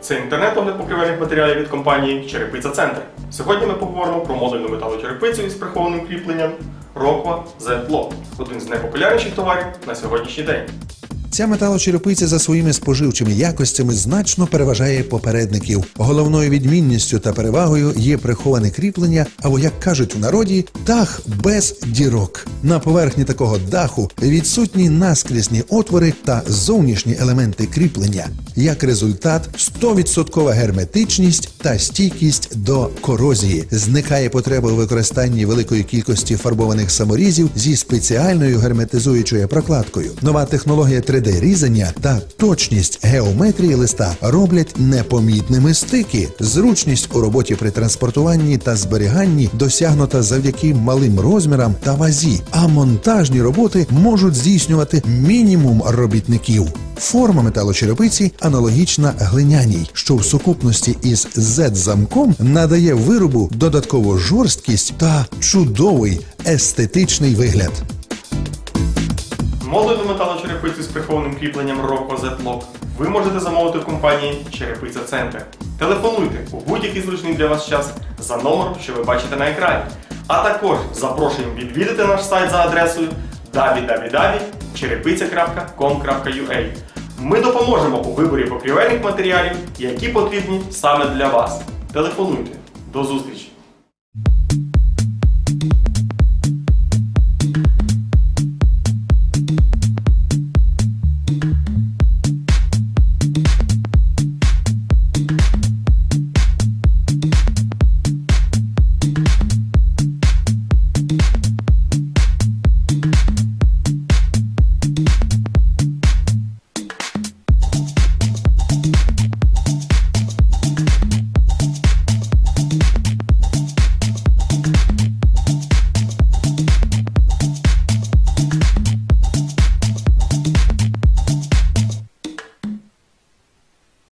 Це інтернет-огляд покривельних матеріалів від компанії Черепиця Центр. Сьогодні ми поговоримо про модульну металочерепицю із прихованим кріпленням Роква Z-Block, один з найпопулярніших товарів на сьогоднішній день. Ця металочерепиця за своїми споживчими якостями значно переважає попередників. Головною відмінністю та перевагою є приховане кріплення, або як кажуть у народі, дах без дірок. На поверхні такого даху відсутні наскрізні отвори та зовнішні елементи кріплення. Як результат, 100% герметичність та стійкість до корозії. Зникає потреба у використанні великої кількості фарбованих саморізів зі спеціальною герметизуючою прокладкою. Нова технологія 3D-різання та точність геометрії листа роблять непомітними стики. Зручність у роботі при транспортуванні та зберіганні досягнута завдяки малим розмірам та вазі, а монтажні роботи можуть здійснювати мінімум робітників. Форма металочерепиці аналогічна глиняній, що в сукупності із Z-замком надає виробу додаткову жорсткість та чудовий естетичний вигляд. Модульну металочерепицю з прихованим кріпленням Rockwell Z-Block ви можете замовити в компанії Черепиця Центр. Телефонуйте у будь-який зручний для вас час за номером, що ви бачите на екрані. А також запрошуємо відвідати наш сайт за адресою www.черепиця.com.ua Ми допоможемо у виборі покрівельних матеріалів, які потрібні саме для вас. Телефонуйте. До зустрічі!